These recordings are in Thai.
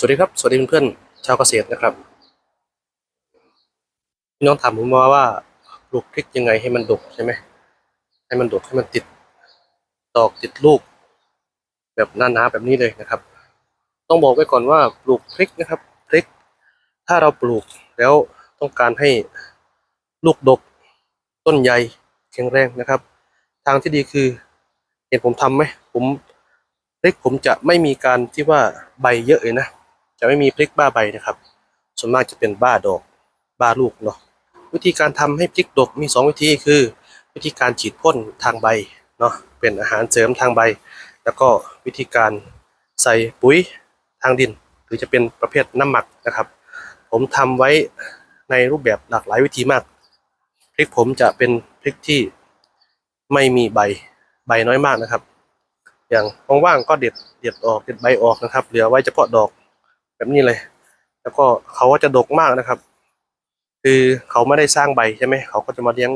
สวัสดีครับ สวัสดีเพื่อนๆชาวเกษตรนะครับพี่น้องถามผมมาว่าปลูกพริกยังไงให้มันดกใช่ไหมให้มันดกให้มันติดดอกติดลูก แบบหน้าๆแบบนี้เลยนะครับ ต้องบอกไว้ก่อนว่าปลูกพริกนะครับพริก ถ้าเราปลูกแล้วต้องการให้ลูกดก ต้นใหญ่แข็งแรงนะครับ ทางที่ดีคือ เห็นผมทำไหมผมพริกผมจะไม่มีการที่ว่าใบเยอะเลยนะ จะไม่มีพริกบ้าใบนะครับ ส่วนมากจะเป็นบ้าดอกบ้าลูกเนาะวิธีการทำให้พริกดกมีสองวิธีคือ วิธีการฉีดพ่นทางใบเนาะเป็นอาหารเสริมทางใบ แล้วก็วิธีการใส่ปุ๋ยทางดิน หรือจะเป็นประเภทน้ำหมักนะครับ ผมทำไว้ในรูปแบบหลากหลายวิธีมากพริกผมจะเป็นพริกที่ไม่มีใบใบน้อยมากนะครับ อย่างว่างๆก็เด็ดเด็ดออกเด็ดใบออกนะครับ เหลือไว้เฉพาะดอก แบบนี้เลย แล้วก็เขาก็จะดกมากนะครับ คือเขาไม่ได้สร้างใบใช่ไหมเขาก็จะมาเลี้ยง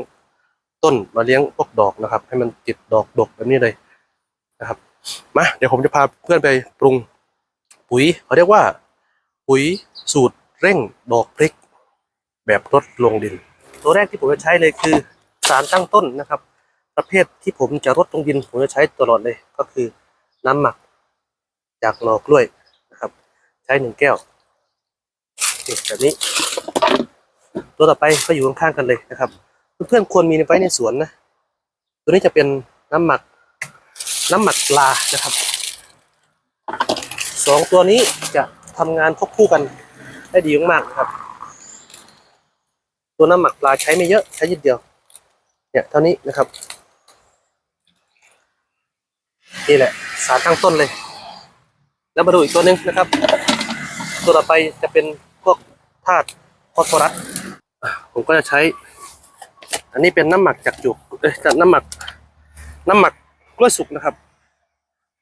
ต้นมาเลี้ยงพวกดอกนะครับ ให้มันติดดอกดกแบบนี้เลยนะครับมาเดี๋ยวผมจะพาเพื่อนไปปรุงปุ๋ยเขาเรียกว่า ปุ๋ยสูตรเร่งดอกพริก แบบลดลงดิน ตัวแรกที่ผมจะใช้เลยคือสารตั้งต้นนะครับ ประเภทที่ผมจะรดลงดิน ผมจะใช้ตลอดเลยก็คือน้ำหมักจากหน่อกล้วย ใช้หนึ่งแก้วแบบนี้ ตัวต่อไปก็อยู่ข้างๆกันเลยนะครับ เพื่อนๆควรมีไว้ในสวนนะ ตัวนี้จะเป็นน้ำหมัก น้ำหมักปลานะครับสองตัวนี้จะทำงานควบคู่กันได้ดีมากๆนะครับ ตัวน้ำหมักปลาใช้ไม่เยอะใช้นิดเดียว เนี่ยเท่านี้นะครับนี่แหละสารตั้งต้นเลย แล้วมาดูอีกตัวหนึ่งนะครับ ตัวต่อไปจะเป็นพวกธาตุฟอสฟอรัสผมก็จะใช้ อันนี้เป็นน้ำหมักจากจุกเอ้ยน้ำหมัก น้ำหมักกล้วยสุกนะครับ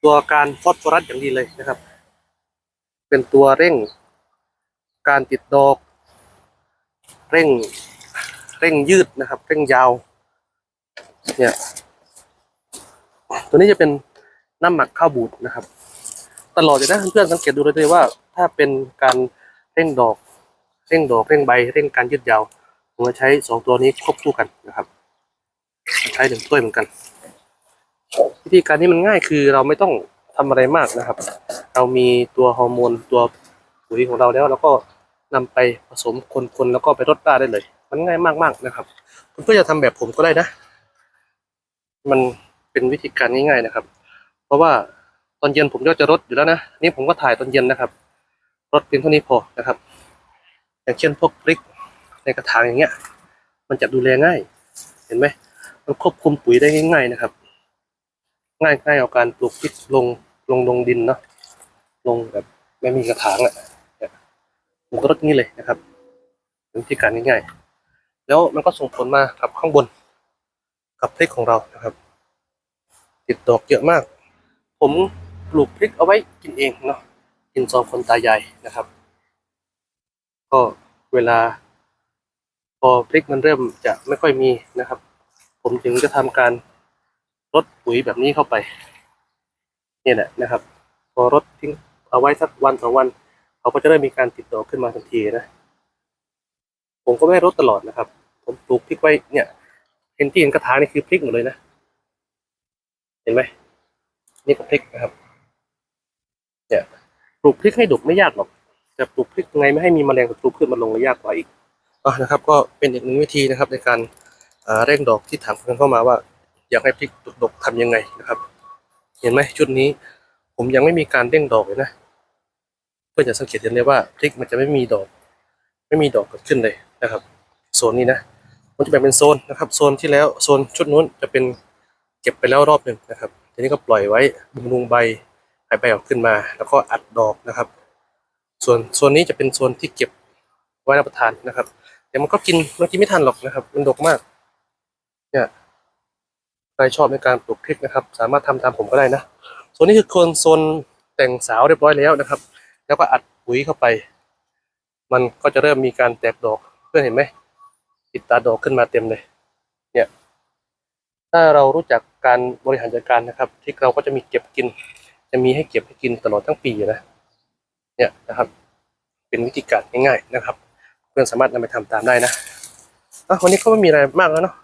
ตัวการฟอสฟอรัสอย่างดีเลยนะครับ เป็นตัวเร่ง การติดดอก เร่ง เร่งยืดนะครับ เร่งยาว เนี่ย ตัวนี้จะเป็นน้ำหมักข้าวบูดนะครับ ตลอดเลยนะเพื่อนสังเกตดูเลยว่า ถ้าเป็นการเร่งดอกเร่งดอกเร่งใบเร่งการยืดยาวผมจะใช้สองตัวนี้ควบคู่กันนะครับ ใช้หนึ่งถ้วยเหมือนกัน วิธีการนี้มันง่ายคือเราไม่ต้องทำอะไรมากนะครับ เรามีตัวฮอร์โมนตัวปุ๋ยของเราแล้ว แล้วก็นำไปผสมคนๆแล้วก็ไปรดได้ได้เลย มันง่ายมากๆนะครับเพื่อจะทำแบบผมก็ได้นะ มันเป็นวิธีการง่ายๆนะครับ เพราะว่าตอนเย็นผมก็จะรดอยู่แล้วนะนี่ผมก็ถ่ายตอนเย็นนะครับ รดเพียงเท่านี้พอนะครับ อย่างเช่นพวกพริกในกระถางอย่างเงี้ย มันจะดูแลง่าย เห็นไหมมันควบคุมปุ๋ยได้ง่าย ๆนะครับ ง่ายง่ายเอาการปลูกพริกลงลงลงดินเนาะลงแบบไม่มีกระถางอะเนี่ยผมก็รดนี้เลยนะครับเป็นวิธีการง่ายๆ แล้วมันก็ส่งผลมากับข้างบน กับพริกของเรานะครับ ติดดอกเยอะมาก ผมปลูกพริกเอาไว้กินเองเนาะ กินสองคนตายายนะครับ ก็เวลา พอพริกมันเริ่มจะไม่ค่อยมีนะครับ ผมจึงจะทำการรดปุ๋ยแบบนี้เข้าไปเนี่ยแหละนะครับ พอรดทิ้งเอาไว้สักวันสองวัน เขาก็จะเริ่มมีการติดดอขึ้นมาทันทีนะ ผมก็ไม่ได้รดตลอดนะครับ ผมปลูกพริกไว้เนี่ยเห็นที่เห็นกระถางนี่คือพริกหมดเลยนะ เห็นไหมนี่ก็พริกนะครับ เนี่ย ปลูกพริกให้ดกไม่ยากหรอกแต่ปลูกพริกไงไม่ให้มีแมลงศัตรูพืชมาลงเลยยากกว่าอีกอะนะครับ ก็เป็นอีกหนึ่งวิธีนะครับ ในการเร่งดอกที่ถามกันเข้ามาว่า อยากให้พริกดกๆทำยังไงนะครับ เห็นไหมชุดนี้ ผมยังไม่มีการเร่งดอกเลยนะเพื่อจะสังเกตเห็นเลยว่าพริกมันจะไม่มีดอก ไม่มีดอกเกิดขึ้นเลยนะครับโซนนี้นะมันจะแบ่งเป็นโซนนะครับ โซนที่แล้วโซนชุดนู้นจะเป็นเก็บไปแล้วรอบหนึ่งนะครับทีนี้ก็ปล่อยไว้บำรุงใบ ให้ใบออกขึ้นมา แล้วก็อัดดอกนะครับ ส่วนโซนนี้จะเป็นโซนที่เก็บไว้รับประทานนะครับแต่มันก็กินมันกินไม่ทันหรอกนะครับ มันดกมาก เนี่ยใครชอบในการปลูกพริกนะครับ สามารถทำตามผมก็ได้นะโซนนี้คือโซนโซนแต่งสาวเรียบร้อยแล้วนะครับ แล้วก็อัดปุ๋ยเข้าไป มันก็จะเริ่มมีการแตกดอกเพื่อนเห็นไหมติดตาดอกขึ้นมาเต็มเลย เนี่ย ถ้าเรารู้จักการบริหารจัดการนะครับที่เราก็จะมีเก็บกิน จะมีให้เก็บให้กินตลอดทั้งปีอยู่นะ เนี่ยนะครับ เป็นวิธีการง่ายๆนะครับ เพื่อนสามารถนำไปทำตามได้นะอะวันนี้ก็ไม่มีอะไรมากแล้วเนาะ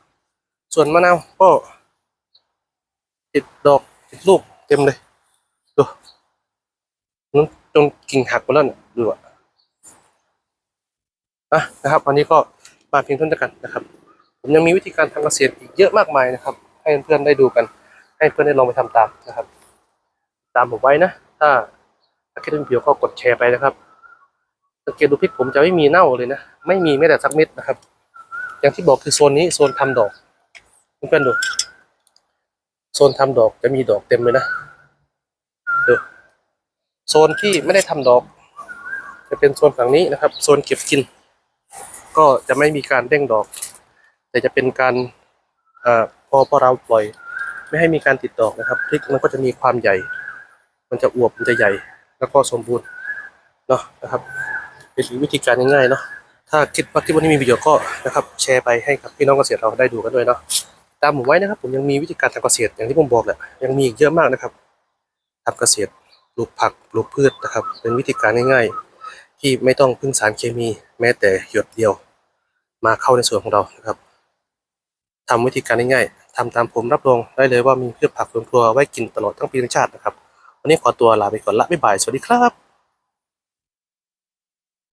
ส่วนมะนาวก็ติดดอกติดลูกเต็มเลยดูนู้นจนกิ่งหักหมดแล้วเนี่ยดูอะอะนะครับ วันนี้ก็มาเพียงเท่านี้กันนะครับ ผมยังมีวิธีการทำเกษตรอีกเยอะมากมายนะครับ ให้เพื่อนๆได้ดูกัน ให้เพื่อนได้ลองไปทำตามนะครับ ตามผมไว้นะ ถ้าถ้าคิดเป็นผิวก็กดแชร์ไปนะครับ สังเกตดูพริกผมจะไม่มีเน่าเลยนะ ไม่มีแม้แต่สักเม็ดนะครับ อย่างที่บอกคือโซนนี้โซนทำดอกเพื่อนๆดู โซนทำดอกจะมีดอกเต็มเลยนะดูโซนที่ไม่ได้ทำดอก จะเป็นโซนฝั่งนี้นะครับ โซนเก็บกิน ก็จะไม่มีการเด้งดอก แต่จะเป็นการอพอพอเราปล่อย ไม่ให้มีการติดดอกนะครับพริกมันก็จะมีความใหญ่ มันจะอวบมันจะใหญ่แล้วก็สมบูรณ์เนาะนะครับ เป็นวิธีการง่ายๆเนาะถ้าคิดว่าคลิปวันนี้มีประโยชน์ก็นะครับ แชร์ไปให้กับพี่น้องเกษตรเราได้ดูกันด้วยเนาะตามผมไว้นะครับ ผมยังมีวิธีการทำเกษตรอย่างที่ผมบอกแหละยังมีอีกเยอะมากนะครับทำเกษตรปลูกผักปลูกพืชนะครับ เป็นวิธีการง่ายๆ ที่ไม่ต้องพึ่งสารเคมีแม้แต่หยดเดียว มาเข้าในสวนของเรานะครับทำวิธีการง่ายๆทำตามผมรับรองได้เลยว่ามีพืชผักสวนครัวไว้กินตลอดทั้งปีทั้งชาตินะครับ วันนี้ขอตัวลาไปก่อนละบ๊ายบาย สวัสดีครับ